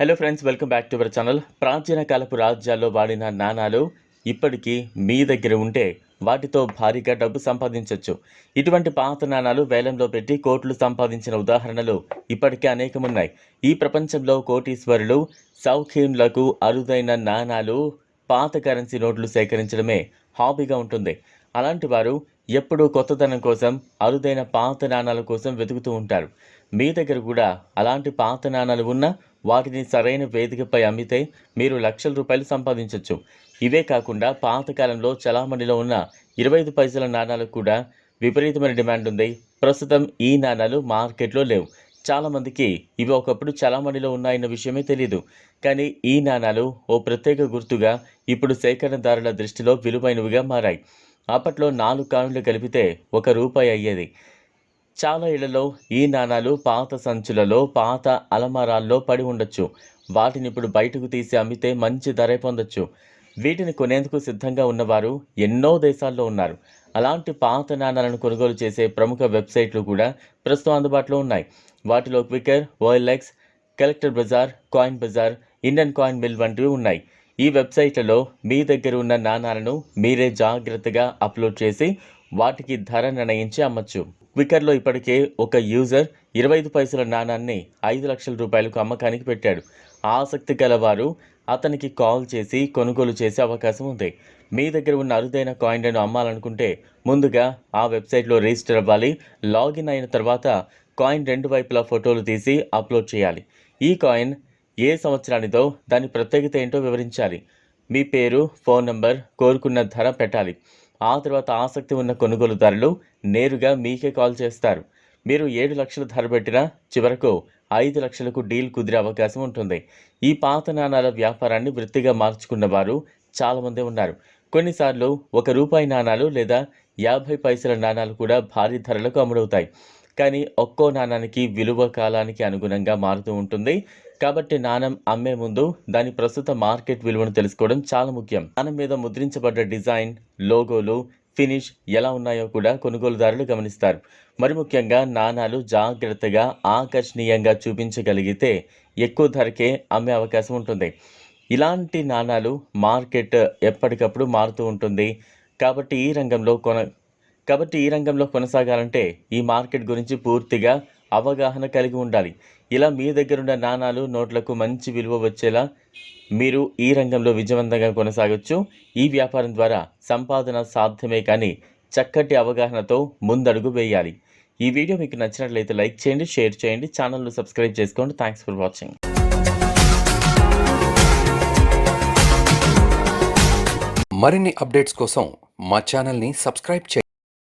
Hello friends welcome back to our channel ప్రాచీన కాలపు రాజ్యాల్లో వాడిన నాణాలు ఇప్పటికీ మీ దగ్గర ఉంటే వాటితో భారీగా డబ్బు సంపాదించవచ్చు ఇటువంటి పాత నాణాలు వేలంలో పెట్టి కోట్లు సంపాదించిన ఉదాహరణలు ఇప్పటికే అనేకమున్నాయి. ఈ ప్రపంచంలో కోటీశ్వరులు సౌఖ్యంలకు అరుదైన నాణాలు పాత కరెన్సీ నోట్లు సేకరించడమే హాబీగా ఉంటుంది. అలాంటి వారు ఎప్పుడూ కొత్తదనం కోసం అరుదైన పాత నాణాల కోసం వెతుకుతూ ఉంటారు. మీ దగ్గర కూడా అలాంటి పాత నాణాలు ఉన్నా వాటిని సరైన వేదికపై అమ్మితే మీరు లక్షల రూపాయలు సంపాదించవచ్చు ఇవే కాకుండా పాతకాలంలో చలామణిలో ఉన్న ఇరవై ఐదు పైసల నాణాలకు కూడా విపరీతమైన డిమాండ్ ఉంది. ప్రస్తుతం ఈ నాణాలు మార్కెట్లో లేవు. చాలామందికి ఇవి ఒకప్పుడు చలామణిలో ఉన్నాయన్న విషయమే తెలియదు కానీ ఈ నాణాలు ఓ ప్రత్యేక గుర్తుగా ఇప్పుడు సేకరణదారుల దృష్టిలో విలువైనవిగా మారాయి. అప్పట్లో నాలుగు కాయిన్లు కలిపితే ఒక రూపాయి అయ్యేది. చాలా ఇళ్ళలో ఈ నాణాలు పాత సంచులలో పాత అలమారాల్లో పడి ఉండొచ్చు. వాటిని ఇప్పుడు బయటకు తీసి అమ్మితే మంచి ధర పొందొచ్చు. వీటిని కొనేందుకు సిద్ధంగా ఉన్నవారు ఎన్నో దేశాల్లో ఉన్నారు. అలాంటి పాత నాణాలను కొనుగోలు చేసే ప్రముఖ వెబ్సైట్లు కూడా ప్రస్తుతం అందుబాటులో ఉన్నాయి. వాటిలో Quikr OLX Collector Bazaar Coin Bazaar Indian Coin Mill వంటివి ఉన్నాయి. ఈ వెబ్సైట్లలో మీ దగ్గర ఉన్న నాణాలను మీరే జాగ్రత్తగా అప్లోడ్ చేసి వాటికి ధర నిర్ణయించి అమ్మచ్చు. క్వికర్లో ఇప్పటికే ఒక యూజర్ ఇరవై ఐదు పైసల నాణాన్ని ఐదు లక్షల రూపాయలకు అమ్మకానికి పెట్టాడు. ఆసక్తి గలవారు అతనికి కాల్ చేసి కొనుగోలు చేసే అవకాశం ఉంది. మీ దగ్గర ఉన్న అరుదైన కాయిన్లను అమ్మాలనుకుంటే ముందుగా ఆ వెబ్సైట్లో రిజిస్టర్ అవ్వాలి. లాగిన్ అయిన తర్వాత కాయిన్ రెండు వైపులా ఫోటోలు తీసి అప్లోడ్ చేయాలి. ఈ కాయిన్ ఏ సంవత్సరానిదో దాని ప్రత్యేకత ఏంటో వివరించాలి. మీ పేరు ఫోన్ నంబర్ కోరుకున్న ధర పెట్టాలి. ఆ తర్వాత ఆసక్తి ఉన్న కొనుగోలుదారులు నేరుగా మీకే కాల్ చేస్తారు. మీరు ఏడు లక్షలు ధర పెట్టినా చివరకు ఐదు లక్షలకు డీల్ కుదిరే అవకాశం ఉంటుంది. ఈ పాత నాణాల వ్యాపారాన్ని వృత్తిగా మార్చుకున్న వారు చాలామంది ఉన్నారు. కొన్నిసార్లు ఒక రూపాయి నాణాలు లేదా యాభై పైసల నాణాలు కూడా భారీ ధరలకు అమ్ముడవుతాయి. కానీ ఒక్కో నాణానికి విలువ కాలానికి అనుగుణంగా మారుతూ ఉంటుంది. కాబట్టి నాణం అమ్మే ముందు దాని ప్రస్తుత మార్కెట్ విలువను తెలుసుకోవడం చాలా ముఖ్యం. నాణం మీద ముద్రించబడ్డ డిజైన్ లోగోలు ఫినిష్ ఎలా ఉన్నాయో కూడా కొనుగోలుదారులు గమనిస్తారు. మరి ముఖ్యంగా నాణాలు జాగ్రత్తగా ఆకర్షణీయంగా చూపించగలిగితే ఎక్కువ ధరకే అమ్మే అవకాశం ఉంటుంది. ఇలాంటి నాణాలు మార్కెట్ ఎప్పటికప్పుడు మారుతూ ఉంటుంది. కాబట్టి ఈ రంగంలో కొన కాబట్టి ఈ రంగంలో కొనసాగాలంటే ఈ మార్కెట్ గురించి పూర్తిగా అవగాహన కలిగి ఉండాలి. ఇలా మీ దగ్గరున్న నాణాలు నోట్లకు మంచి విలువ వచ్చేలా మీరు ఈ రంగంలో విజయవంతంగా కొనసాగొచ్చు. ఈ వ్యాపారం ద్వారా సంపాదన సాధ్యమే కానీ చక్కటి అవగాహనతో ముందడుగు వేయాలి. ఈ వీడియో మీకు నచ్చినట్లయితే లైక్ చేయండి షేర్ చేయండి ఛానల్ను సబ్స్క్రైబ్ చేసుకోండి. థ్యాంక్స్ ఫర్ వాచింగ్ మరిన్ని అప్డేట్స్ కోసం మా ఛానల్ని సబ్స్క్రైబ్ చేయండి.